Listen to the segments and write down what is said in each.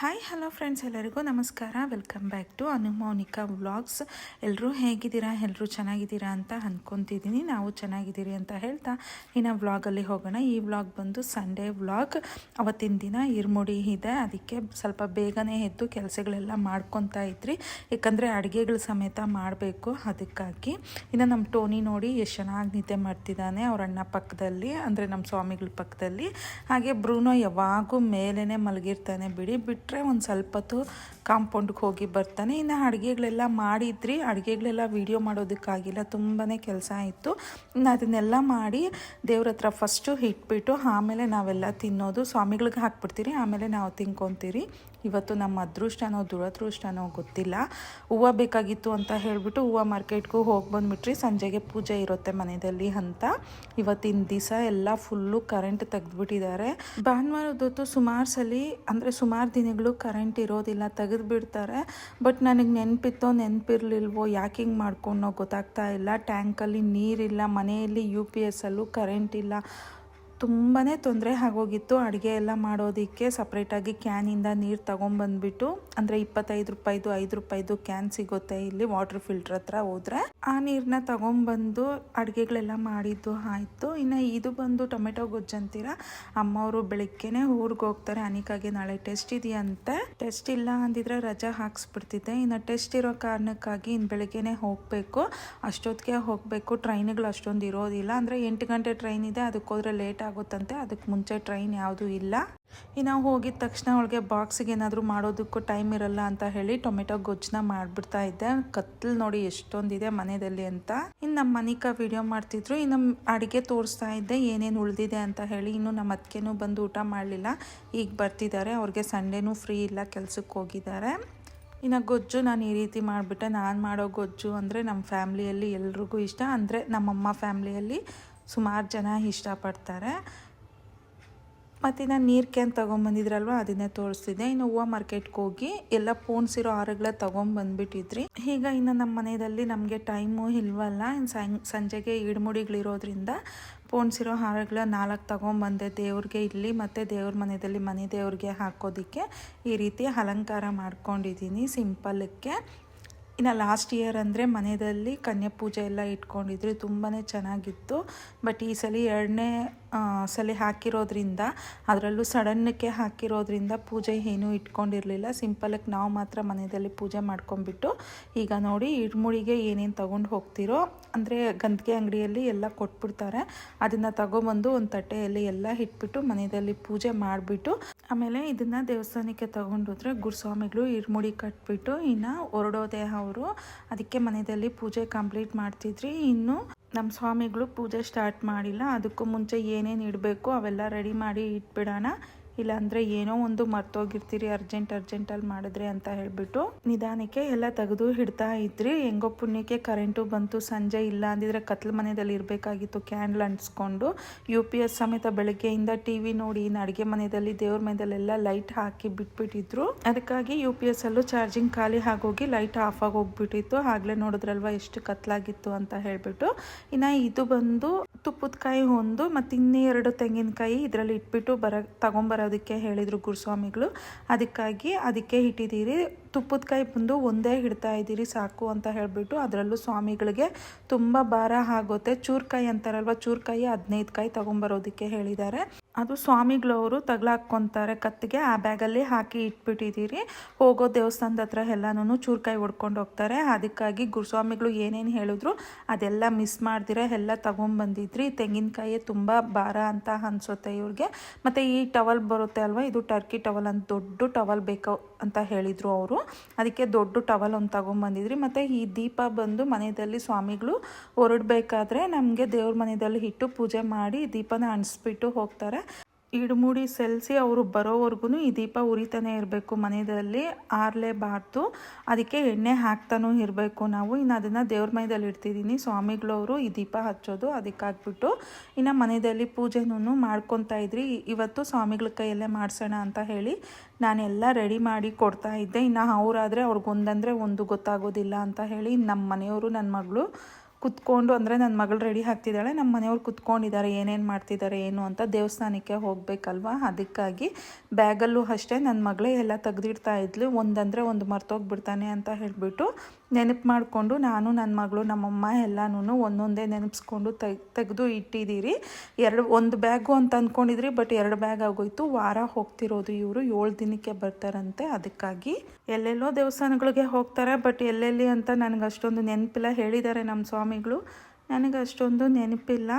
Hi hello friends ಎಲ್ಲರಿಗೂ ನಮಸ್ಕಾರ. Welcome back to Anumounika vlogs ಎಲ್ಲರೂ ಹೇಗಿದ್ದೀರಾ? ಎಲ್ಲರೂ ಚೆನ್ನಾಗಿದ್ದೀರಾ ಅಂತ ಅಂದ್ಕೊತಿದ್ದೀನಿ ನಾವು ಚೆನ್ನಾಗಿದ್ದೀರಿ ಅಂತ ಹೇಳ್ತಾ ಇನ್ನು ವ್ಲಾಗಲ್ಲಿ ಹೋಗೋಣ. ಈ ವ್ಲಾಗ್ ಬಂದು ಸಂಡೇ ವ್ಲಾಗ್ ಅವತ್ತಿನ ದಿನ ಇರ್ಮುಡಿ ಇದೆ. ಅದಕ್ಕೆ ಸ್ವಲ್ಪ ಬೇಗನೆ ಎದ್ದು ಕೆಲಸಗಳೆಲ್ಲ ಮಾಡ್ಕೊತಾ ಇದ್ರಿ. ಯಾಕಂದರೆ ಅಡುಗೆಗಳ ಸಮೇತ ಮಾಡಬೇಕು. ಅದಕ್ಕಾಗಿ ಇನ್ನು ನಮ್ಮ ಟೋನಿ ನೋಡಿ ಎಷ್ಟು ಚೆನ್ನಾಗಿ ನಿದ್ದೆ ಮಾಡ್ತಿದ್ದಾನೆ ಅವ್ರ ಅಣ್ಣ ಪಕ್ಕದಲ್ಲಿ, ಅಂದರೆ ನಮ್ಮ ಸ್ವಾಮಿಗಳ ಪಕ್ಕದಲ್ಲಿ. ಹಾಗೆ ಬ್ರೂನೋ ಯಾವಾಗೂ ಮೇಲೇ ಮಲಗಿರ್ತಾನೆ. ಬಿಡಿ ಬಿಟ್ಟರೆ ಒಂದು ಸ್ವಲ್ಪ ಹೊತ್ತು ಕಾಂಪೌಂಡ್ಗೆ ಹೋಗಿ ಬರ್ತಾನೆ. ಇನ್ನು ಅಡುಗೆಗಳೆಲ್ಲ ಮಾಡಿದ್ರಿ, ಅಡುಗೆಗಳೆಲ್ಲ ವೀಡಿಯೋ ಮಾಡೋದಕ್ಕಾಗಿಲ್ಲ ತುಂಬಾ ಕೆಲಸ ಆಯಿತು. ಇನ್ನು ಅದನ್ನೆಲ್ಲ ಮಾಡಿ ದೇವ್ರ ಹತ್ರ ಫಸ್ಟು ಇಟ್ಬಿಟ್ಟು ಆಮೇಲೆ ನಾವೆಲ್ಲ ತಿನ್ನೋದು, ಸ್ವಾಮಿಗಳಿಗೆ ಹಾಕ್ಬಿಡ್ತೀರಿ, ಆಮೇಲೆ ನಾವು ತಿನ್ಕೊತೀರಿ. ಇವತ್ತು ನಮ್ಮ ಅದೃಷ್ಟನೋ ದುರದೃಷ್ಟನೋ ಗೊತ್ತಿಲ್ಲ. ಹೂವು ಬೇಕಾಗಿತ್ತು ಅಂತ ಹೇಳಿಬಿಟ್ಟು ಹೂವು ಮಾರ್ಕೆಟ್ಗೂ ಹೋಗಿ ಬಂದುಬಿಟ್ರಿ. ಸಂಜೆಗೆ ಪೂಜೆ ಇರುತ್ತೆ ಮನೆಯಲ್ಲಿ ಅಂತ. ಇವತ್ತಿನ ದಿವಸ ಎಲ್ಲ ಫುಲ್ಲು ಕರೆಂಟ್ ತೆಗೆದುಬಿಟ್ಟಿದ್ದಾರೆ. ಭಾನುವಾರದೊತ್ತು ಸುಮಾರು ಸಲ ಅಂದರೆ ಸುಮಾರು ದಿನಗಳು ಕರೆಂಟ್ ಇರೋದಿಲ್ಲ, ತೆಗೆದುಬಿಡ್ತಾರೆ. ಬಟ್ ನನಗೆ ನೆನಪಿತ್ತೋ ನೆನಪಿರ್ಲಿಲ್ವೋ ಯಾಕೆ ಹಿಂಗೆ ಮಾಡ್ಕೊಂಡೋ ಗೊತ್ತಾಗ್ತಾ ಇಲ್ಲ. ಟ್ಯಾಂಕಲ್ಲಿ ನೀರಿಲ್ಲ, ಮನೆಯಲ್ಲಿ ಯು ಪಿ ಎಸ್ ಅಲ್ಲೂ ಕರೆಂಟ್ ಇಲ್ಲ. ತುಂಬಾ ತೊಂದರೆ ಆಗೋಗಿತ್ತು. ಅಡುಗೆ ಎಲ್ಲ ಮಾಡೋದಕ್ಕೆ ಸಪ್ರೇಟಾಗಿ ಕ್ಯಾನಿಂದ ನೀರು ತೊಗೊಂಬಂದ್ಬಿಟ್ಟು, ಅಂದರೆ ಇಪ್ಪತ್ತೈದು ರೂಪಾಯಿದು ಐದು ರೂಪಾಯಿದು ಕ್ಯಾನ್ ಸಿಗುತ್ತೆ ಇಲ್ಲಿ ವಾಟರ್ ಫಿಲ್ಟರ್ ಹತ್ರ ಹೋದರೆ. ಆ ನೀರನ್ನ ತೊಗೊಂಬಂದು ಅಡುಗೆಗಳೆಲ್ಲ ಮಾಡಿದ್ದು ಆಯಿತು. ಇನ್ನು ಇದು ಬಂದು ಟೊಮೆಟೊ ಗೊಜ್ಜು ಅಂತೀರ, ಅಮ್ಮವರು ಬೆಳಿಗ್ಗೆನೆ ಊರಿಗೆ ಹೋಗ್ತಾರೆ. ಅನಿಕಾಗೆ ನಾಳೆ ಟೆಸ್ಟ್ ಇದೆಯಂತೆ. ಟೆಸ್ಟ್ ಇಲ್ಲ ಅಂದಿದ್ರೆ ರಜಾ ಹಾಕ್ಸ್ಬಿಡ್ತಿದ್ದೆ. ಇನ್ನು ಟೆಸ್ಟ್ ಇರೋ ಕಾರಣಕ್ಕಾಗಿ ಇನ್ನು ಬೆಳಗ್ಗೆನೆ ಹೋಗಬೇಕು. ಅಷ್ಟೊತ್ತಿಗೆ ಹೋಗಬೇಕು. ಟ್ರೈನ್ಗಳು ಅಷ್ಟೊಂದು ಇರೋದಿಲ್ಲ. ಅಂದರೆ ಎಂಟು ಗಂಟೆ ಟ್ರೈನ್ ಇದೆ. ಅದಕ್ಕೆ ಹೋದ್ರೆ ಲೇಟ್ ಆಗುತ್ತಂತೆ. ಅದಕ್ಕೆ ಮುಂಚೆ ಟ್ರೈನ್ ಯಾವುದೂ ಇಲ್ಲ. ಇನ್ನು ನಾವು ಹೋಗಿದ ತಕ್ಷಣ ಅವಳಿಗೆ ಬಾಕ್ಸಿಗೆ ಏನಾದರೂ ಮಾಡೋದಕ್ಕೂ ಟೈಮ್ ಇರಲ್ಲ ಅಂತ ಹೇಳಿ ಟೊಮೆಟೊ ಗೊಜ್ಜನ್ನ ಮಾಡಿಬಿಡ್ತಾ ಇದ್ದೆ. ಕತ್ಲು ನೋಡಿ ಎಷ್ಟೊಂದಿದೆ ಮನೆಯಲ್ಲಿ ಅಂತ. ಇನ್ನು ನಮ್ಮ ಮನಿಕ ವಿಡಿಯೋ ಮಾಡ್ತಿದ್ರು. ಇನ್ನು ಅಡುಗೆ ತೋರಿಸ್ತಾ ಇದ್ದೆ. ಏನೇನು ಉಳಿದಿದೆ ಅಂತ ಹೇಳಿ ಇನ್ನು ನಮ್ಮ ಅತ್ತಿಗೆನೂ ಬಂದು ಊಟ ಮಾಡಲಿಲ್ಲ. ಈಗ ಬರ್ತಿದ್ದಾರೆ. ಅವ್ರಿಗೆ ಸಂಡೇನೂ ಫ್ರೀ ಇಲ್ಲ ಕೆಲ್ಸಕ್ಕೆ ಹೋಗಿದ್ದಾರೆ. ಇನ್ನು ಗೊಜ್ಜು ನಾನು ಈ ರೀತಿ ಮಾಡಿಬಿಟ್ಟೆ. ನಾನು ಮಾಡೋ ಗೊಜ್ಜು ಅಂದರೆ ನಮ್ಮ ಫ್ಯಾಮ್ಲಿಯಲ್ಲಿ ಎಲ್ರಿಗೂ ಇಷ್ಟ. ಅಂದರೆ ನಮ್ಮಮ್ಮ ಫ್ಯಾಮ್ಲಿಯಲ್ಲಿ ಸುಮಾರು ಜನ ಇಷ್ಟಪಡ್ತಾರೆ. ಮತ್ತು ನಾನು ನೀರು ಕ್ಯಾನ್ ತೊಗೊಂಬಂದಿದ್ರಲ್ವ ಅದನ್ನೇ ತೋರಿಸ್ತಿದ್ದೆ. ಇನ್ನು ಹೂವು ಮಾರ್ಕೆಟ್ಗೆ ಹೋಗಿ ಎಲ್ಲ ಪೋಣಿಸಿರೋ ಹಾರಗಳ ತೊಗೊಂಬಂದ್ಬಿಟ್ಟಿದ್ರಿ ಈಗ ಇನ್ನು ನಮ್ಮ ಮನೆಯಲ್ಲಿ ನಮಗೆ ಟೈಮು ಇಲ್ವಲ್ಲ ಇನ್ನು ಸಂಜೆಗೆ ಇಡ್ಮುಡಿಗಳಿರೋದ್ರಿಂದ ಪೋಣ್ಸಿರೋ ಹಾರಗಳ ನಾಲ್ಕು ತೊಗೊಂಬಂದೆ ದೇವ್ರಿಗೆ ಇಲ್ಲಿ ಮತ್ತು ದೇವ್ರ ಮನೆಯಲ್ಲಿ ಮನೆ ದೇವ್ರಿಗೆ ಹಾಕೋದಕ್ಕೆ ಈ ರೀತಿ ಅಲಂಕಾರ ಮಾಡ್ಕೊಂಡಿದ್ದೀನಿ ಸಿಂಪಲ್ಗೆ. ಇನ್ನು ಲಾಸ್ಟ್ ಇಯರ್ ಅಂದರೆ ಮನೆಯಲ್ಲಿ ಕನ್ಯಾ ಪೂಜೆ ಎಲ್ಲ ಇಟ್ಕೊಂಡಿದ್ರು ತುಂಬಾ ಚೆನ್ನಾಗಿತ್ತು. ಬಟ್ ಈ ಸಲ ಎರಡನೇ ಸಲ ಹಾಕಿರೋದ್ರಿಂದ, ಅದರಲ್ಲೂ ಸಡನ್ನಕ್ಕೆ ಹಾಕಿರೋದ್ರಿಂದ ಪೂಜೆ ಏನೂ ಇಟ್ಕೊಂಡಿರಲಿಲ್ಲ. ಸಿಂಪಲಾಗಿ ನಾವು ಮಾತ್ರ ಮನೆಯಲ್ಲಿ ಪೂಜೆ ಮಾಡ್ಕೊಂಬಿಟ್ಟು ಈಗ ನೋಡಿ ಇಡ್ಮುಡಿಗೆ ಏನೇನು ತೊಗೊಂಡು ಹೋಗ್ತಿರೋ, ಅಂದರೆ ಗಂದಿಗೆ ಅಂಗಡಿಯಲ್ಲಿ ಎಲ್ಲ ಕೊಟ್ಬಿಡ್ತಾರೆ. ಅದನ್ನು ತಗೊಬಂದು ಒಂದು ತಟ್ಟೆಯಲ್ಲಿ ಎಲ್ಲ ಇಟ್ಬಿಟ್ಟು ಮನೆಯಲ್ಲಿ ಪೂಜೆ ಮಾಡಿಬಿಟ್ಟು ಆಮೇಲೆ ಇದನ್ನು ದೇವಸ್ಥಾನಕ್ಕೆ ತಗೊಂಡೋದ್ರೆ ಗುರುಸ್ವಾಮಿಗಳು ಇರ್ಮುಡಿ ಕಟ್ಬಿಟ್ಟು ಇನ್ನು ಹೊರಡೋದೆ ಅವರು. ಅದಕ್ಕೆ ಮನೆಯಲ್ಲಿ ಪೂಜೆ ಕಂಪ್ಲೀಟ್ ಮಾಡ್ತಿದ್ರಿ. ಇನ್ನು ನಮ್ಮ ಸ್ವಾಮಿಗಳು ಪೂಜೆ ಸ್ಟಾರ್ಟ್ ಮಾಡಿಲ್ಲ. ಅದಕ್ಕೂ ಮುಂಚೆ ಏನೇನು ಇಡಬೇಕು ಅವೆಲ್ಲ ರೆಡಿ ಮಾಡಿ ಇಟ್ಬಿಡೋಣ. ಇಲ್ಲಾಂದರೆ ಏನೋ ಒಂದು ಮರ್ತೋಗಿರ್ತೀರಿ ಅರ್ಜೆಂಟ್ ಅರ್ಜೆಂಟಲ್ಲಿ ಮಾಡಿದ್ರೆ ಅಂತ ಹೇಳಿಬಿಟ್ಟು ನಿಧಾನಕ್ಕೆ ಎಲ್ಲ ತೆಗೆದು ಹಿಡ್ತಾ ಇದ್ರಿ. ಹೆಂಗೋ ಪುಣ್ಯಕ್ಕೆ ಕರೆಂಟು ಬಂತು, ಸಂಜೆ ಇಲ್ಲ ಅಂದಿದ್ರೆ ಕತ್ಲ ಮನೆಯಲ್ಲಿ ಇರಬೇಕಾಗಿತ್ತು ಕ್ಯಾಂಡ್ಲ್ ಅಂಟಿಸ್ಕೊಂಡು. ಯು ಪಿ ಎಸ್ ಸಮೇತ ಬೆಳಗ್ಗೆಯಿಂದ ಟಿ ವಿ ನೋಡಿ, ಇನ್ನು ಅಡುಗೆ ಮನೆಯಲ್ಲಿ ದೇವ್ರ ಮನೆಯಲ್ಲೆಲ್ಲ ಲೈಟ್ ಹಾಕಿ ಬಿಟ್ಬಿಟ್ಟಿದ್ರು. ಅದಕ್ಕಾಗಿ ಯು ಪಿ ಎಸ್ ಅಲ್ಲೂ ಚಾರ್ಜಿಂಗ್ ಖಾಲಿ ಆಗೋಗಿ ಲೈಟ್ ಆಫ್ ಆಗಿ ಹೋಗ್ಬಿಟ್ಟಿತ್ತು. ಆಗಲೇ ನೋಡಿದ್ರಲ್ವ ಎಷ್ಟು ಕತ್ಲಾಗಿತ್ತು ಅಂತ ಹೇಳಿಬಿಟ್ಟು. ಇನ್ನು ಇದು ಬಂದು ತುಪ್ಪದ ಕಾಯಿ ಒಂದು ಮತ್ತು ಇನ್ನೆರಡು ತೆಂಗಿನಕಾಯಿ ಇದರಲ್ಲಿ ಇಟ್ಬಿಟ್ಟು ಬರ ತಗೊಂಬರೋದಕ್ಕೆ ಹೇಳಿದರು ಗುರುಸ್ವಾಮಿಗಳು. ಅದಕ್ಕಾಗಿ ಅದಕ್ಕೆ ಇಟ್ಟಿದ್ದೀರಿ. ತುಪ್ಪದ ಕಾಯಿ ಬಂದು ಒಂದೇ ಹಿಡ್ತಾ ಇದ್ದೀರಿ, ಸಾಕು ಅಂತ ಹೇಳಿಬಿಟ್ಟು ಅದರಲ್ಲೂ ಸ್ವಾಮಿಗಳಿಗೆ ತುಂಬ ಭಾರ ಆಗುತ್ತೆ. ಚೂರ್ಕಾಯಿ ಅಂತಾರಲ್ವ ಚೂರ್ಕಾಯಿ ಹದಿನೈದು ಕಾಯಿ ತೊಗೊಂಬರೋದಕ್ಕೆ ಹೇಳಿದ್ದಾರೆ. ಅದು ಸ್ವಾಮಿಗಳವರು ತಗ್ಲಾಕ್ಕೊತಾರೆ ಕತ್ತಿಗೆ, ಆ ಬ್ಯಾಗಲ್ಲಿ ಹಾಕಿ ಇಟ್ಬಿಟ್ಟಿದ್ದೀರಿ. ಹೋಗೋ ದೇವಸ್ಥಾನದ ಹತ್ರ ಎಲ್ಲನೂ ಚೂರ್ಕಾಯಿ ಹೊಡ್ಕೊಂಡು ಹೋಗ್ತಾರೆ. ಅದಕ್ಕಾಗಿ ಗುರುಸ್ವಾಮಿಗಳು ಏನೇನು ಹೇಳಿದ್ರು ಅದೆಲ್ಲ ಮಿಸ್ ಮಾಡ್ದಿರ, ಎಲ್ಲ ತೊಗೊಂಬಂದಿದ್ರಿ. ತೆಂಗಿನಕಾಯಿ ತುಂಬ ಭಾರ ಅಂತ ಅನಿಸುತ್ತೆ ಇವ್ರಿಗೆ. ಮತ್ತು ಈ ಟವಲ್ ಬರುತ್ತೆ ಅಲ್ವಾ, ಇದು ಟರ್ಕಿ ಟವಲ್ ಅಂತ ದೊಡ್ಡ ಟವಲ್ ಬೇಕು ಅಂತ ಹೇಳಿದರು ಅವರು. ಅದಕ್ಕೆ ದೊಡ್ಡ ಟವಲ್ ಒಂದು ತೊಗೊಂಬಂದಿದ್ರಿ. ಮತ್ತು ಈ ದೀಪ ಬಂದು ಮನೆಯಲ್ಲಿ ಸ್ವಾಮಿಗಳು ಹೊರಡಬೇಕಾದ್ರೆ ನಮಗೆ ದೇವ್ರ ಮನೆಯಲ್ಲಿ ಇಟ್ಟು ಪೂಜೆ ಮಾಡಿ ದೀಪನ ಅಣಿಸ್ಬಿಟ್ಟು ಹೋಗ್ತಾರೆ. ಇಡ್ಮುಡಿ ಸೆಲ್ಸಿ ಅವರು ಬರೋವರೆಗೂ ಈ ದೀಪ ಉರಿತಾನೆ ಇರಬೇಕು ಮನೆಯಲ್ಲಿ ಆರಲೇಬಾರ್ದು ಅದಕ್ಕೆ ಎಣ್ಣೆ ಹಾಕ್ತಾನೂ ಇರಬೇಕು ನಾವು. ಇನ್ನು ಅದನ್ನು ದೇವ್ರ ಮನೆಯಲ್ಲಿ ಇಡ್ತಿದ್ದೀನಿ ಸ್ವಾಮಿಗಳವರು ಈ ದೀಪ ಹಚ್ಚೋದು ಅದಕ್ಕಾಗ್ಬಿಟ್ಟು. ಇನ್ನು ಮನೆಯಲ್ಲಿ ಪೂಜೆನೂ ಮಾಡ್ಕೊತಾ ಇದ್ರಿ. ಇವತ್ತು ಸ್ವಾಮಿಗಳ ಕೈಯಲ್ಲೇ ಮಾಡಿಸೋಣ ಅಂತ ಹೇಳಿ ನಾನೆಲ್ಲ ರೆಡಿ ಮಾಡಿ ಕೊಡ್ತಾ ಇದ್ದೆ. ಇನ್ನು ಅವರಾದರೆ ಅವ್ರಿಗೊಂದಂದರೆ ಒಂದು ಗೊತ್ತಾಗೋದಿಲ್ಲ ಅಂತ ಹೇಳಿ ನಮ್ಮ ಮನೆಯವರು ನನ್ನ ಮಗಳು ಕುತ್ಕೊಂಡು ಅಂದರೆ ನನ್ನ ಮಗಳು ರೆಡಿ ಆಗ್ತಿದ್ದಾಳೆ ನಮ್ಮ ಮನೆಯವ್ರು ಕುತ್ಕೊಂಡಿದ್ದಾರೆ, ಏನೇನು ಮಾಡ್ತಿದ್ದಾರೆ, ಏನು ಅಂತ ದೇವಸ್ಥಾನಕ್ಕೆ ಹೋಗಬೇಕಲ್ವಾ? ಅದಕ್ಕಾಗಿ ಬ್ಯಾಗಲ್ಲೂ ಅಷ್ಟೇ ನನ್ನ ಮಗಳೇ ಎಲ್ಲ ತೆಗೆದಿಡ್ತಾ ಇದ್ಲು. ಒಂದಂದರೆ ಒಂದು ಮರ್ತೋಗ್ಬಿಡ್ತಾನೆ ಅಂತ ಹೇಳಿಬಿಟ್ಟು ನೆನಪು ಮಾಡಿಕೊಂಡು ನಾನು ನನ್ನ ಮಗಳು, ನಮ್ಮಮ್ಮ ಎಲ್ಲನೂ ಒಂದೊಂದೇ ನೆನಪಿಸ್ಕೊಂಡು ತೆಗ್, ತೆಗೆದು ಇಟ್ಟಿದ್ದೀರಿ. ಎರಡು, ಒಂದು ಬ್ಯಾಗು ಅಂತ ಅಂದ್ಕೊಂಡಿದ್ರಿ ಬಟ್ ಎರಡು ಬ್ಯಾಗ್ ಆಗೋಯ್ತು. ವಾರ ಹೋಗ್ತಿರೋದು ಇವರು, ಏಳು ದಿನಕ್ಕೆ ಬರ್ತಾರಂತೆ. ಅದಕ್ಕಾಗಿ ಎಲ್ಲೆಲ್ಲೋ ದೇವಸ್ಥಾನಗಳಿಗೆ ಹೋಗ್ತಾರೆ, ಬಟ್ ಎಲ್ಲೆಲ್ಲಿ ಅಂತ ನನಗೆ ಅಷ್ಟೊಂದು ನೆನಪಿಲ್ಲ. ಹೇಳಿದ್ದಾರೆ ನಮ್ಮ ಸ್ವಾಮಿಗಳು. ನನಗೆ ಅಷ್ಟೊಂದು ನೆನಪಿಲ್ಲ.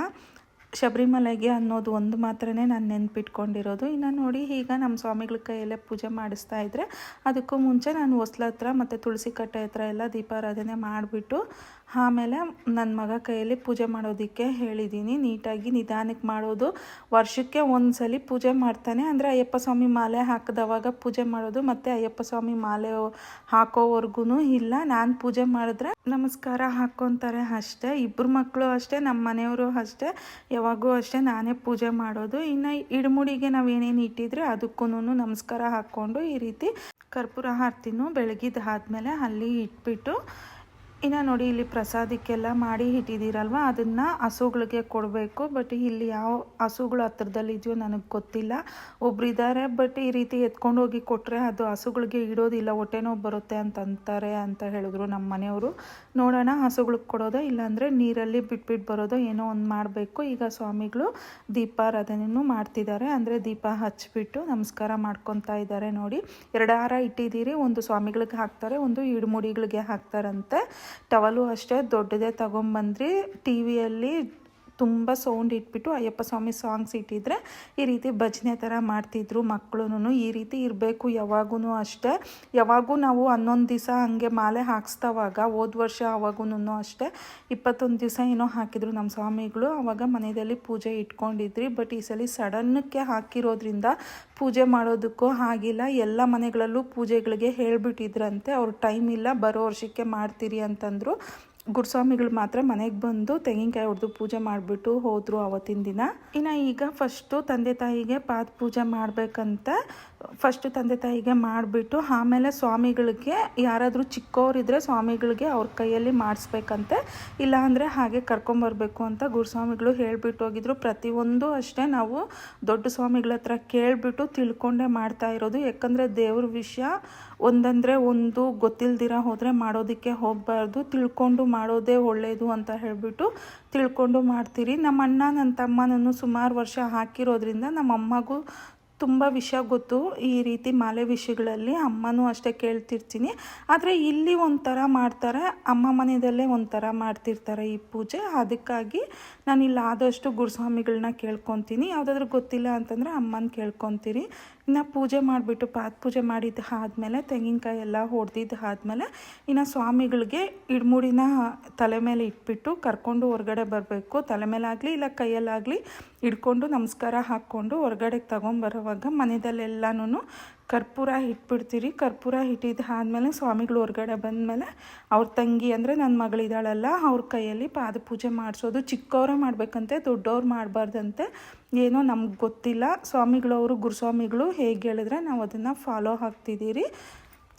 ಶಬರಿಮಲೆಗೆ ಅನ್ನೋದು ಒಂದು ಮಾತ್ರನೇ ನಾನು ನೆನಪಿಟ್ಕೊಂಡಿರೋದು. ಇನ್ನು ನೋಡಿ ಈಗ ನಮ್ಮ ಸ್ವಾಮಿಗಳ ಕೈಯಲ್ಲೇ ಪೂಜೆ ಮಾಡಿಸ್ತಾ ಇದ್ದರೆ ಅದಕ್ಕೂ ಮುಂಚೆ ನಾನು ಹೊಸ್ಲ ಹತ್ರ ಮತ್ತು ತುಳಸಿ ಕಟ್ಟೆ ಹತ್ರ ಎಲ್ಲ ದೀಪಾರಾಧನೆ ಮಾಡಿಬಿಟ್ಟು ಆಮೇಲೆ ನನ್ನ ಮಗ ಕೈಯಲ್ಲಿ ಪೂಜೆ ಮಾಡೋದಕ್ಕೆ ಹೇಳಿದ್ದೀನಿ ನೀಟಾಗಿ ನಿಧಾನಕ್ಕೆ ಮಾಡೋದು. ವರ್ಷಕ್ಕೆ ಒಂದು ಸಲ ಪೂಜೆ ಮಾಡ್ತಾನೆ. ಅಂದರೆ ಅಯ್ಯಪ್ಪ ಸ್ವಾಮಿ ಮಾಲೆ ಹಾಕಿದವಾಗ ಪೂಜೆ ಮಾಡೋದು, ಮತ್ತು ಅಯ್ಯಪ್ಪ ಸ್ವಾಮಿ ಮಾಲೆ ಹಾಕೋವರೆಗೂ ಇಲ್ಲ. ನಾನು ಪೂಜೆ ಮಾಡಿದ್ರೆ ನಮಸ್ಕಾರ ಹಾಕ್ಕೊತಾರೆ ಅಷ್ಟೇ. ಇಬ್ಬರು ಮಕ್ಕಳು ಅಷ್ಟೇ ನಮ್ಮ ಮನೆಯವರು ಅಷ್ಟೇ. ಯಾವಾಗೂ ಅಷ್ಟೇ ನಾನೇ ಪೂಜೆ ಮಾಡೋದು. ಇನ್ನು ಇಡಮುಡಿಗೆ ನಾವು ಏನೇನು ಇಟ್ಟಿದ್ರೆ ಅದಕ್ಕೂ ನಮಸ್ಕಾರ ಹಾಕ್ಕೊಂಡು ಈ ರೀತಿ ಕರ್ಪೂರ ಹಾರ್ತಿನೂ ಬೆಳಗಿದ ಆದಮೇಲೆ ಅಲ್ಲಿ ಇಟ್ಬಿಟ್ಟು ಇನ್ನು ನೋಡಿ ಇಲ್ಲಿ ಪ್ರಸಾದಕ್ಕೆಲ್ಲ ಮಾಡಿ ಇಟ್ಟಿದ್ದೀರಲ್ವ? ಅದನ್ನು ಹಸುಗಳಿಗೆ ಕೊಡಬೇಕು. ಬಟ್ ಇಲ್ಲಿ ಯಾವ ಹಸುಗಳು ಹತ್ರದಲ್ಲಿ ಇದೆಯೋ ನನಗೆ ಗೊತ್ತಿಲ್ಲ. ಒಬ್ರು ಇದ್ದಾರೆ ಬಟ್ ಈ ರೀತಿ ಎತ್ಕೊಂಡು ಹೋಗಿ ಕೊಟ್ಟರೆ ಅದು ಹಸುಗಳಿಗೆ ಇಡೋದಿಲ್ಲ. ಹೊಟ್ಟೆ ನೋವು ಬರುತ್ತೆ ಅಂತ ಅಂತಾರೆ ಅಂತ ಹೇಳಿದ್ರು ನಮ್ಮ ಮನೆಯವರು. ನೋಡೋಣ ಹಸುಗಳಿಗೆ ಕೊಡೋದೋ? ಇಲ್ಲಾಂದರೆ ನೀರಲ್ಲಿ ಬಿಟ್ಬಿಟ್ಟು ಬರೋದೋ? ಏನೋ ಒಂದು ಮಾಡಬೇಕು. ಈಗ ಸ್ವಾಮಿಗಳು ದೀಪಾರಾಧನೆಯೂ ಮಾಡ್ತಿದ್ದಾರೆ. ಅಂದರೆ ದೀಪ ಹಚ್ಚಿಬಿಟ್ಟು ನಮಸ್ಕಾರ ಮಾಡ್ಕೊತಾ ಇದ್ದಾರೆ ನೋಡಿ. ಎರಡು ಹಾರ ಇಟ್ಟಿದ್ದೀರಿ. ಒಂದು ಸ್ವಾಮಿಗಳಿಗೆ ಹಾಕ್ತಾರೆ, ಒಂದು ಇಡ್ಮುಡಿಗಳಿಗೆ ಹಾಕ್ತಾರಂತೆ. ಟವಲು ಅಷ್ಟೇ ದೊಡ್ಡದೇ ತಗೊಂಬಂದ್ರಿ. ಟಿ ವಿಯಲ್ಲಿ ತುಂಬ ಸೌಂಡ್ ಇಟ್ಬಿಟ್ಟು ಅಯ್ಯಪ್ಪ ಸ್ವಾಮಿ ಸಾಂಗ್ಸ್ ಇಟ್ಟಿದ್ರೆ ಈ ರೀತಿ ಭಜನೆ ಥರ ಮಾಡ್ತಿದ್ರು ಮಕ್ಕಳು ಈ ರೀತಿ ಇರಬೇಕು ಯಾವಾಗೂ ಅಷ್ಟೇ. ಯಾವಾಗೂ ನಾವು ಹನ್ನೊಂದು ದಿವಸ ಹಂಗೆ ಮಾಲೆ ಹಾಕ್ಸ್ತವಾಗ, ಹೋದ ವರ್ಷ ಅವಾಗೂ ಅಷ್ಟೇ. ಇಪ್ಪತ್ತೊಂದು ದಿವಸ ಏನೋ ಹಾಕಿದ್ರು ನಮ್ಮ ಸ್ವಾಮಿಗಳು. ಆವಾಗ ಮನೆಯಲ್ಲಿ ಪೂಜೆ ಇಟ್ಕೊಂಡಿದ್ರಿ. ಬಟ್ ಈ ಸಲ ಸಡನ್ನಕ್ಕೆ ಹಾಕಿರೋದ್ರಿಂದ ಪೂಜೆ ಮಾಡೋದಕ್ಕೂ ಆಗಿಲ್ಲ. ಎಲ್ಲ ಮನೆಗಳಲ್ಲೂ ಪೂಜೆಗಳಿಗೆ ಹೇಳಿಬಿಟ್ಟಿದ್ರಂತೆ. ಅವ್ರ ಟೈಮ್ ಇಲ್ಲ. ಬರೋ ವರ್ಷಕ್ಕೆ ಮಾಡ್ತೀರಿ ಅಂತಂದರು. ಗುರುಸ್ವಾಮಿಗಳು ಮಾತ್ರ ಮನೆಗೆ ಬಂದು ತೆಂಗಿನಕಾಯಿ ಹೊಡೆದು ಪೂಜೆ ಮಾಡಿಬಿಟ್ಟು ಹೋದರು ಆವತ್ತಿನ ದಿನ. ಇನ್ನು ಈಗ ಫಸ್ಟು ತಂದೆ ತಾಯಿಗೆ ಪಾದ ಪೂಜೆ ಮಾಡಬೇಕಂತ ಫಸ್ಟು ತಂದೆ ತಾಯಿಗೆ ಮಾಡಿಬಿಟ್ಟು ಆಮೇಲೆ ಸ್ವಾಮಿಗಳಿಗೆ ಯಾರಾದರೂ ಚಿಕ್ಕವರಿದ್ದರೆ ಸ್ವಾಮಿಗಳಿಗೆ ಅವ್ರ ಕೈಯಲ್ಲಿ ಮಾಡಿಸ್ಬೇಕಂತೆ. ಇಲ್ಲಾಂದರೆ ಹಾಗೆ ಕರ್ಕೊಂಬರ್ಬೇಕು ಅಂತ ಗುರುಸ್ವಾಮಿಗಳು ಹೇಳಿಬಿಟ್ಟು ಹೋಗಿದ್ರು. ಪ್ರತಿಯೊಂದು ಅಷ್ಟೇ ನಾವು ದೊಡ್ಡ ಸ್ವಾಮಿಗಳ ಹತ್ರ ಕೇಳಿಬಿಟ್ಟು ತಿಳ್ಕೊಂಡೇ ಮಾಡ್ತಾ ಇರೋದು. ಯಾಕಂದರೆ ದೇವ್ರ ವಿಷಯ ಒಂದಂದರೆ ಒಂದು, ಗೊತ್ತಿಲ್ದಿರ ಹೋದರೆ ಮಾಡೋದಕ್ಕೆ ಹೋಗಬಾರ್ದು. ತಿಳ್ಕೊಂಡು ಮಾಡೋದೇ ಒಳ್ಳೆಯದು ಅಂತ ಹೇಳಿಬಿಟ್ಟು ತಿಳ್ಕೊಂಡು ಮಾಡ್ತೀರಿ. ನಮ್ಮ ಅಣ್ಣ ನನ್ನ ತಮ್ಮನನ್ನು ಸುಮಾರು ವರ್ಷ ಹಾಕಿರೋದ್ರಿಂದ ನಮ್ಮ ಅಮ್ಮಗೂ ತುಂಬ ವಿಷಯ ಗೊತ್ತು. ಈ ರೀತಿ ಮಾಲೆ ವಿಷಯಗಳಲ್ಲಿ ಅಮ್ಮನೂ ಅಷ್ಟೇ ಕೇಳ್ತಿರ್ತೀನಿ. ಆದರೆ ಇಲ್ಲಿ ಒಂಥರ ಮಾಡ್ತಾರೆ, ಅಮ್ಮ ಮನೆಯಲ್ಲೇ ಒಂಥರ ಮಾಡ್ತಿರ್ತಾರೆ ಈ ಪೂಜೆ. ಅದಕ್ಕಾಗಿ ನಾನು ಇಲ್ಲಿ ಆದಷ್ಟು ಗುರುಸ್ವಾಮಿಗಳನ್ನ ಕೇಳ್ಕೊತೀನಿ. ಯಾವುದಾದ್ರೂ ಗೊತ್ತಿಲ್ಲ ಅಂತಂದರೆ ಅಮ್ಮನ ಕೇಳ್ಕೊತೀರಿ ಇನ್ನು ಪೂಜೆ ಮಾಡಿಬಿಟ್ಟು ಪಾದ ಪೂಜೆ ಮಾಡಿದ್ದು ಆದಮೇಲೆ ತೆಂಗಿನಕಾಯಿ ಎಲ್ಲ ಹೊಡೆದಿದ್ದು ಆದಮೇಲೆ ಇನ್ನು ಸ್ವಾಮಿಗಳಿಗೆ ಇಡ್ಮೂಡಿನ ತಲೆ ಮೇಲೆ ಇಟ್ಬಿಟ್ಟು ಕರ್ಕೊಂಡು ಹೊರಗಡೆ ಬರಬೇಕು. ತಲೆ ಮೇಲಾಗಲಿ ಇಲ್ಲ ಕೈಯಲ್ಲಾಗಲಿ ಇಡ್ಕೊಂಡು ನಮಸ್ಕಾರ ಹಾಕ್ಕೊಂಡು ಹೊರಗಡೆಗೆ ತೊಗೊಂಬರೋವಾಗ ಮನೆಯಲ್ಲೆಲ್ಲನೂ ಕರ್ಪೂರ ಇಟ್ಬಿಡ್ತೀರಿ. ಕರ್ಪೂರ ಇಟ್ಟಿದ್ದು ಆದಮೇಲೆ ಸ್ವಾಮಿಗಳು ಹೊರಗಡೆ ಬಂದಮೇಲೆ ಅವ್ರ ತಂಗಿ ಅಂದರೆ ನನ್ನ ಮಗಳಿದ್ದಾಳಲ್ಲ ಅವ್ರ ಕೈಯಲ್ಲಿ ಪಾದ ಪೂಜೆ ಮಾಡಿಸೋದು. ಚಿಕ್ಕವರೇ ಮಾಡಬೇಕಂತೆ, ದೊಡ್ಡವ್ರು ಮಾಡಬಾರ್ದಂತೆ. ಏನೋ ನಮ್ಗೆ ಗೊತ್ತಿಲ್ಲ. ಸ್ವಾಮಿಗಳವರು ಗುರುಸ್ವಾಮಿಗಳು ಹೇಗೆ ಹೇಳಿದ್ರೆ ನಾವು ಅದನ್ನು ಫಾಲೋ ಆಗ್ತಿದ್ದೀರಿ.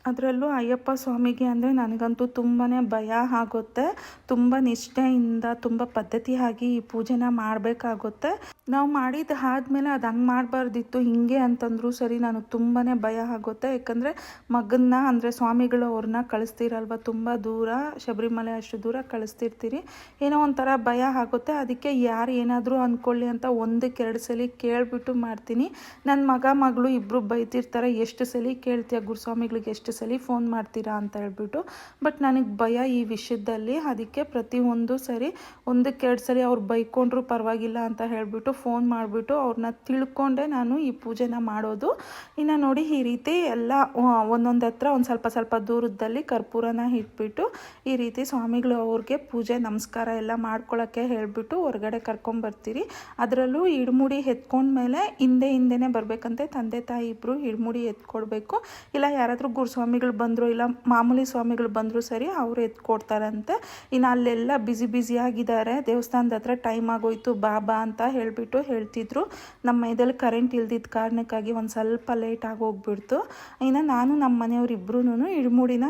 ಅದರಲ್ಲೂ ಅಯ್ಯಪ್ಪ ಸ್ವಾಮಿಗೆ ಅಂದರೆ ನನಗಂತೂ ತುಂಬಾ ಭಯ ಆಗುತ್ತೆ. ತುಂಬ ನಿಷ್ಠೆಯಿಂದ, ತುಂಬ ಪದ್ಧತಿಯಾಗಿ ಈ ಪೂಜೆನ ಮಾಡಬೇಕಾಗುತ್ತೆ. ನಾವು ಮಾಡಿದ್ದು ಆದಮೇಲೆ ಅದು ಹಂಗೆ ಮಾಡಬಾರ್ದಿತ್ತು, ಹಿಂಗೆ ಅಂತಂದರೂ ಸರಿ ನನಗೆ ತುಂಬಾ ಭಯ ಆಗುತ್ತೆ. ಯಾಕಂದರೆ ಮಗನ್ನ ಅಂದರೆ ಸ್ವಾಮಿಗಳು ಅವ್ರನ್ನ ಕಳಿಸ್ತೀರಲ್ವ, ತುಂಬ ದೂರ, ಶಬರಿಮಲೆ ಅಷ್ಟು ದೂರ ಕಳಿಸ್ತಿರ್ತೀರಿ. ಏನೋ ಒಂಥರ ಭಯ ಆಗುತ್ತೆ. ಅದಕ್ಕೆ ಯಾರು ಏನಾದರೂ ಅಂದ್ಕೊಳ್ಳಿ ಅಂತ ಒಂದಕ್ಕೆ ಎರಡು ಸಲ ಕೇಳಿಬಿಟ್ಟು ಮಾಡ್ತೀನಿ. ನನ್ನ ಮಗ, ಮಗಳು ಇಬ್ಬರು ಬೈತಿರ್ತಾರೆ, ಎಷ್ಟು ಸಲ ಕೇಳ್ತೀಯ ಗುರುಸ್ವಾಮಿಗಳಿಗೆ, ಎಷ್ಟು ಸಲ ಫೋನ್ ಮಾಡ್ತೀರಾ ಅಂತ ಹೇಳ್ಬಿಟ್ಟು, ಬಟ್ ನನಗೆ ಭಯ ಈ ವಿಷಯದಲ್ಲಿ. ಅದಕ್ಕೆ ಪ್ರತಿಯೊಂದು ಸರಿ, ಒಂದಕ್ಕೆ ಎರಡು ಸರಿ ಅವ್ರು ಬೈಕೊಂಡ್ರು ಪರವಾಗಿಲ್ಲ ಅಂತ ಹೇಳಿಬಿಟ್ಟು ಫೋನ್ ಮಾಡಿಬಿಟ್ಟು ಅವ್ರನ್ನ ತಿಳ್ಕೊಂಡೆ ನಾನು ಈ ಪೂಜೆನ ಮಾಡೋದು. ಇನ್ನು ನೋಡಿ ಈ ರೀತಿ ಎಲ್ಲ ಒಂದೊಂದು ಹತ್ರ ಒಂದು ಸ್ವಲ್ಪ ಸ್ವಲ್ಪ ದೂರದಲ್ಲಿ ಕರ್ಪೂರನ ಇಟ್ಬಿಟ್ಟು, ಈ ರೀತಿ ಸ್ವಾಮಿಗಳು ಅವ್ರಿಗೆ ಪೂಜೆ, ನಮಸ್ಕಾರ ಎಲ್ಲ ಮಾಡ್ಕೊಳ್ಳೋಕ್ಕೆ ಹೇಳಿಬಿಟ್ಟು ಹೊರಗಡೆ ಕರ್ಕೊಂಡ್ಬರ್ತೀರಿ ಅದರಲ್ಲೂ ಇಡ್ಮುಡಿ ಎತ್ಕೊಂಡ್ಮೇಲೆ ಹಿಂದೆ ಹಿಂದೆನೇ ಬರಬೇಕಂತೆ, ತಂದೆ ತಾಯಿ ಇಬ್ಬರು ಇಡ್ಮುಡಿ ಎತ್ಕೊಡ್ಬೇಕು. ಇಲ್ಲ ಯಾರಾದರೂ ಗುರುಸ್ವಾಮಿಗಳು ಬಂದರು ಇಲ್ಲ ಮಾಮೂಲಿ ಸ್ವಾಮಿಗಳು ಬಂದರೂ ಸರಿ ಅವರು ಎತ್ಕೊಡ್ತಾರಂತೆ ಇನ್ನು ಅಲ್ಲೆಲ್ಲ ಬ್ಯುಸಿ ಬ್ಯುಸಿ ಆಗಿದ್ದಾರೆ. ದೇವಸ್ಥಾನದ ಹತ್ರ ಟೈಮ್ ಆಗೋಯ್ತು ಬಾಬಾ ಅಂತ ಹೇಳಿಬಿಟ್ಟು ಹೇಳ್ತಿದ್ರು. ನಮ್ಮ ಮೈದಲ್ಲಿ ಕರೆಂಟ್ ಇಲ್ದಿದ್ದ ಕಾರಣಕ್ಕಾಗಿ ಒಂದು ಸ್ವಲ್ಪ ಲೇಟ್ ಹೋಗ್ಬಿಡ್ತು. ಇನ್ನು ನಾನು ನಮ್ಮ ಮನೆಯವ್ರಿಬ್ರು ಇಡ್ಮುಡಿನ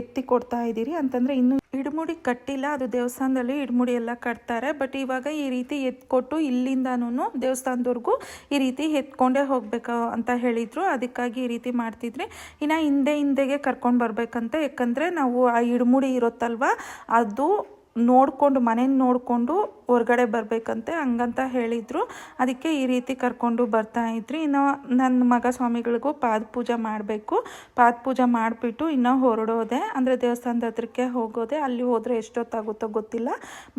ಎತ್ತಿ ಕೊಡ್ತಾ ಇದ್ದೀರಿ ಅಂತಂದರೆ ಇನ್ನೂ ಇಡ್ಮುಡಿ ಕಟ್ಟಿಲ್ಲ, ಅದು ದೇವಸ್ಥಾನದಲ್ಲಿ ಇಡ್ಮುಡಿ ಎಲ್ಲ ಕಟ್ತಾರೆ. ಬಟ್ ಇವಾಗ ಈ ರೀತಿ ಎತ್ಕೊಟ್ಟು ಇಲ್ಲಿಂದನೂ ದೇವಸ್ಥಾನದವರೆಗೂ ಈ ರೀತಿ ಎತ್ಕೊಂಡೇ ಹೋಗ್ಬೇಕು ಅಂತ ಹೇಳಿದ್ರು. ಅದಕ್ಕಾಗಿ ಈ ರೀತಿ ಮಾಡ್ತಿದ್ರಿ ಇನ್ನು ಹಿಂದೆ ಹಿಂದೆಗೆ ಕರ್ಕೊಂಡು ಬರ್ಬೇಕಂತ. ಯಾಕಂದರೆ ನಾವು ಆ ಇಡ್ಮುಡಿ ಇರುತ್ತಲ್ವ, ಅದು ನೋಡಿಕೊಂಡು, ಮನೇನ ನೋಡಿಕೊಂಡು ಹೊರ್ಗಡೆ ಬರಬೇಕಂತೆ ಹಂಗಂತ ಹೇಳಿದರು. ಅದಕ್ಕೆ ಈ ರೀತಿ ಕರ್ಕೊಂಡು ಬರ್ತಾ ಇದ್ರಿ. ಇನ್ನು ನನ್ನ ಮಗ ಸ್ವಾಮಿಗಳಿಗೂ ಪಾದ ಪೂಜೆ ಮಾಡಬೇಕು. ಪಾದ ಪೂಜೆ ಮಾಡಿಬಿಟ್ಟು ಇನ್ನೂ ಹೊರಡೋದೆ. ಅಂದರೆ ದೇವಸ್ಥಾನದ ಹತ್ರಕ್ಕೆ ಹೋಗೋದೆ. ಅಲ್ಲಿ ಹೋದರೆ ಎಷ್ಟೊತ್ತಾಗುತ್ತೋ ಗೊತ್ತಿಲ್ಲ.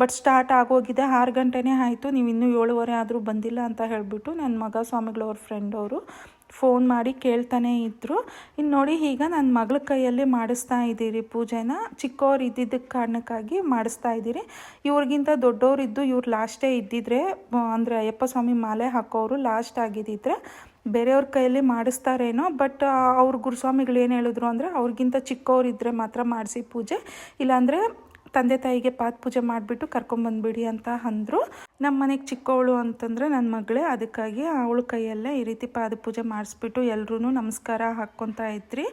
ಬಟ್ ಸ್ಟಾರ್ಟ್ ಆಗೋಗಿದೆ. ಆರು ಗಂಟೆನೇ ಆಯಿತು. ನೀವು ಇನ್ನೂ ಏಳುವರೆ ಆದರೂ ಬಂದಿಲ್ಲ ಅಂತ ಹೇಳಿಬಿಟ್ಟು ನನ್ನ ಮಗ ಸ್ವಾಮಿಗಳವ್ರ ಫ್ರೆಂಡ್ ಅವರು ಫೋನ್ ಮಾಡಿ ಕೇಳ್ತಾನೆ ಇದ್ದರು ಇನ್ನು ನೋಡಿ ಈಗ ನನ್ನ ಮಗಳ ಕೈಯಲ್ಲಿ ಮಾಡಿಸ್ತಾ ಇದ್ದೀರಿ ಪೂಜೆನ. ಚಿಕ್ಕವ್ರು ಇದ್ದಿದ್ದಕ್ಕೆ ಕಾರಣಕ್ಕಾಗಿ ಮಾಡಿಸ್ತಾ ಇದ್ದೀರಿ. ಇವ್ರಿಗಿಂತ ದೊಡ್ಡವ್ರು ಇದ್ದು ಇವ್ರು ಲಾಸ್ಟೇ ಇದ್ದಿದ್ರೆ ಅಂದರೆ ಅಯ್ಯಪ್ಪ ಸ್ವಾಮಿ ಮಾಲೆ ಹಾಕೋರು ಲಾಸ್ಟ್ ಆಗಿದ್ದಿದ್ರೆ ಬೇರೆಯವ್ರ ಕೈಯಲ್ಲಿ ಮಾಡಿಸ್ತಾರೇನೋ. ಬಟ್ ಅವ್ರ ಗುರುಸ್ವಾಮಿಗಳು ಏನು ಹೇಳಿದ್ರು ಅಂದರೆ ಅವ್ರಿಗಿಂತ ಚಿಕ್ಕವ್ರು ಇದ್ದರೆ ಮಾತ್ರ ಮಾಡಿಸಿ ಪೂಜೆ. ಇಲ್ಲಾಂದರೆ ತಂದೆ ತಾಯಿಗೆ ಪಾತ್ ಪೂಜೆ ಮಾಡಿಬಿಟ್ಟು ಕರ್ಕೊಂಬಂದ್ಬಿಡಿ ಅಂತ ಅಂದರು. ನಮ್ಮ ಮನೆಗೆ ಚಿಕ್ಕವಳು ಅಂತಂದರೆ ನನ್ನ ಮಗಳೇ ಅದಕ್ಕಾಗಿ ಅವಳ ಕೈಯಲ್ಲೇ ಈ ರೀತಿ ಪಾದ ಪೂಜೆ ಮಾಡಿಸ್ಬಿಟ್ಟು ಎಲ್ಲರೂ ನಮಸ್ಕಾರ ಹಾಕ್ಕೊತಾ ಇದ್ರಿ.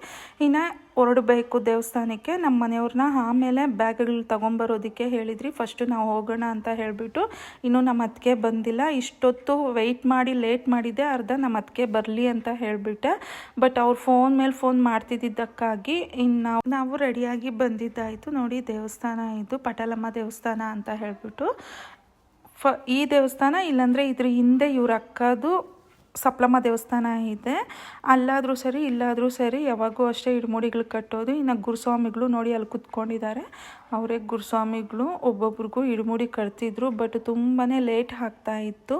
ಇನ್ನು ಹೊರಡಬೇಕು ದೇವಸ್ಥಾನಕ್ಕೆ ನಮ್ಮ ಮನೆಯವ್ರನ್ನ ಆಮೇಲೆ ಬ್ಯಾಗ್ಗಳು ತೊಗೊಂಬರೋದಕ್ಕೆ ಹೇಳಿದ್ರಿ. ಫಸ್ಟು ನಾವು ಹೋಗೋಣ ಅಂತ ಹೇಳಿಬಿಟ್ಟು ಇನ್ನೂ ನಮ್ಮ ಅತ್ತಿಗೆ ಬಂದಿಲ್ಲ. ಇಷ್ಟೊತ್ತು ವೆಯ್ಟ್ ಮಾಡಿ ಲೇಟ್ ಮಾಡಿದ್ದೆ, ಅರ್ಧ ನಮ್ಮ ಅತ್ತಿಗೆ ಬರಲಿ ಅಂತ ಹೇಳಿಬಿಟ್ಟೆ. ಬಟ್ ಅವ್ರು ಫೋನ್ ಮೇಲೆ ಫೋನ್ ಮಾಡ್ತಿದ್ದಕ್ಕಾಗಿ ಇನ್ನು ನಾವು ರೆಡಿಯಾಗಿ ಬಂದಿದ್ದಾಯಿತು. ನೋಡಿ ದೇವಸ್ಥಾನ ಇದು, ಪಟಲಮ್ಮ ದೇವಸ್ಥಾನ ಅಂತ ಹೇಳಿಬಿಟ್ಟು. ಈ ದೇವಸ್ಥಾನ, ಇಲ್ಲಾಂದರೆ ಇದ್ರ ಹಿಂದೆ ಇವ್ರ ಅಕ್ಕದು ಸಪ್ಲಮ್ಮ ದೇವಸ್ಥಾನ ಇದೆ. ಅಲ್ಲಾದರೂ ಸರಿ, ಇಲ್ಲಾದರೂ ಸರಿ, ಯಾವಾಗೂ ಅಷ್ಟೇ ಇಡ್ಮುಡಿಗಳು ಕಟ್ಟೋದು. ಇನ್ನು ಗುರುಸ್ವಾಮಿಗಳು ನೋಡಿ ಅಲ್ಲಿ ಕುತ್ಕೊಂಡಿದ್ದಾರೆ. ಅವರೇ, ಗುರುಸ್ವಾಮಿಗಳು ಒಬ್ಬೊಬ್ರಿಗೂ ಇಡ್ಮುಡಿ ಕಟ್ತಿದ್ರು, ಬಟ್ ತುಂಬಾ ಲೇಟ್ ಆಗ್ತಾ ಇತ್ತು.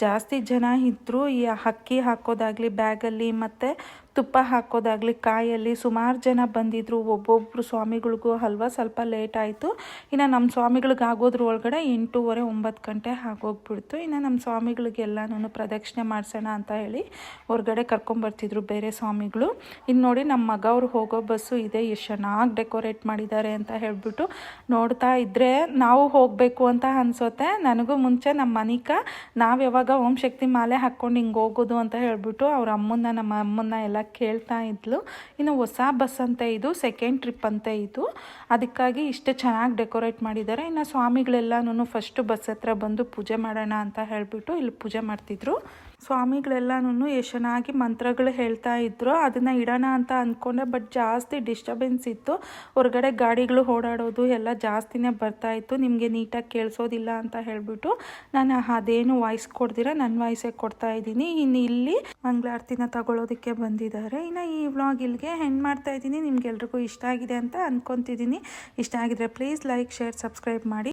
ಜಾಸ್ತಿ ಜನ ಇದ್ದರು ಈ ಅಕ್ಕಿ ಹಾಕೋದಾಗಲಿ, ಬ್ಯಾಗಲ್ಲಿ, ಮತ್ತು ತುಪ್ಪ ಹಾಕೋದಾಗಲಿ, ಕಾಯಲ್ಲಿ ಸುಮಾರು ಜನ ಬಂದಿದ್ದರು ಒಬ್ಬೊಬ್ಬರು ಸ್ವಾಮಿಗಳಿಗೂ ಹಲ್ವಾ ಸ್ವಲ್ಪ ಲೇಟ್ ಆಯಿತು. ಇನ್ನು ನಮ್ಮ ಸ್ವಾಮಿಗಳಿಗೆ ಆಗೋದ್ರ ಒಳಗಡೆ ಎಂಟೂವರೆ, ಒಂಬತ್ತು ಗಂಟೆ ಆಗೋಗ್ಬಿಡ್ತು. ಇನ್ನು ನಮ್ಮ ಸ್ವಾಮಿಗಳಿಗೆಲ್ಲನೂ ಪ್ರದಕ್ಷಿಣೆ ಮಾಡಿಸೋಣ ಅಂತ ಹೇಳಿ ಹೊರಗಡೆ ಕರ್ಕೊಂಬರ್ತಿದ್ರು ಬೇರೆ ಸ್ವಾಮಿಗಳು. ಇನ್ನು ನೋಡಿ ನಮ್ಮ ಮಗ ಅವ್ರು ಹೋಗೋ ಬಸ್ಸು ಇದೆ, ಎಷ್ಟು ಚೆನ್ನಾಗಿ ಡೆಕೋರೇಟ್ ಮಾಡಿದ್ದಾರೆ ಅಂತ ಹೇಳಿಬಿಟ್ಟು ನೋಡ್ತಾ ಇದ್ದರೆ ನಾವು ಹೋಗಬೇಕು ಅಂತ ಅನಿಸುತ್ತೆ. ನನಗೂ ಮುಂಚೆ ನಮ್ಮ ಮನಿಕ ನಾವು ಯಾವಾಗ ಓಂ ಶಕ್ತಿ ಮಾಲೆ ಹಾಕ್ಕೊಂಡು ಹಿಂಗೆ ಹೋಗೋದು ಅಂತ ಹೇಳಿಬಿಟ್ಟು ಅವ್ರ ಅಮ್ಮನ್ನ, ನಮ್ಮ ಅಮ್ಮನ್ನ ಎಲ್ಲ ಕೇಳ್ತಾ ಇದ್ಲು. ಇನ್ನು ಹೊಸ ಬಸ್ ಅಂತ ಇದು ಸೆಕೆಂಡ್ ಟ್ರಿಪ್ ಅಂತ ಇದು. ಅದಕ್ಕಾಗಿ ಇಷ್ಟು ಚೆನ್ನಾಗಿ ಡೆಕೋರೇಟ್ ಮಾಡಿದ್ದಾರೆ. ಇನ್ನು ಸ್ವಾಮಿಗಳೆಲ್ಲನೂ ಫಸ್ಟು ಬಸ್ ಹತ್ರ ಬಂದು ಪೂಜೆ ಮಾಡೋಣ ಅಂತ ಹೇಳಿಬಿಟ್ಟು ಇಲ್ಲಿ ಪೂಜೆ ಮಾಡ್ತಿದ್ರು. ಸ್ವಾಮಿಗಳೆಲ್ಲನೂ ಎಷ್ಟು ಚೆನ್ನಾಗಿ ಮಂತ್ರಗಳು ಹೇಳ್ತಾ ಇದ್ರು. ಅದನ್ನು ಇಡೋಣ ಅಂತ ಅಂದ್ಕೊಂಡೆ ಬಟ್ ಜಾಸ್ತಿ ಡಿಸ್ಟರ್ಬೆನ್ಸ್ ಇತ್ತು. ಹೊರಗಡೆ ಗಾಡಿಗಳು ಓಡಾಡೋದು ಎಲ್ಲ ಜಾಸ್ತಿನೇ ಬರ್ತಾ ಇತ್ತು. ನಿಮಗೆ ನೀಟಾಗಿ ಕೇಳಿಸೋದಿಲ್ಲ ಅಂತ ಹೇಳಿಬಿಟ್ಟು ನಾನು ಅದೇನು ವಾಯ್ಸ್ ಕೊಡ್ದಿರ ನನ್ನ ವಾಯ್ಸೇ ಕೊಡ್ತಾ ಇದ್ದೀನಿ. ಇನ್ನು ಇಲ್ಲಿ ಮಂಗಳಾರತಿನ ತಗೊಳ್ಳೋದಕ್ಕೆ ಬಂದಿದ್ದಾರೆ. ಇನ್ನು ಈ ವ್ಲಾಗ್ ಇಲ್ಲಿಗೆ ಹೆಣ್ಣು ಮಾಡ್ತಾ ಇದ್ದೀನಿ. ನಿಮ್ಗೆಲ್ರಿಗೂ ಇಷ್ಟ ಆಗಿದೆ ಅಂತ ಅಂದ್ಕೊತಿದ್ದೀನಿ ಇಷ್ಟ ಆಗಿದ್ರೆ ಪ್ಲೀಸ್ ಲೈಕ್ ಶೇರ್ ಸಬ್ಸ್ಕ್ರೈಬ್ ಮಾಡಿ.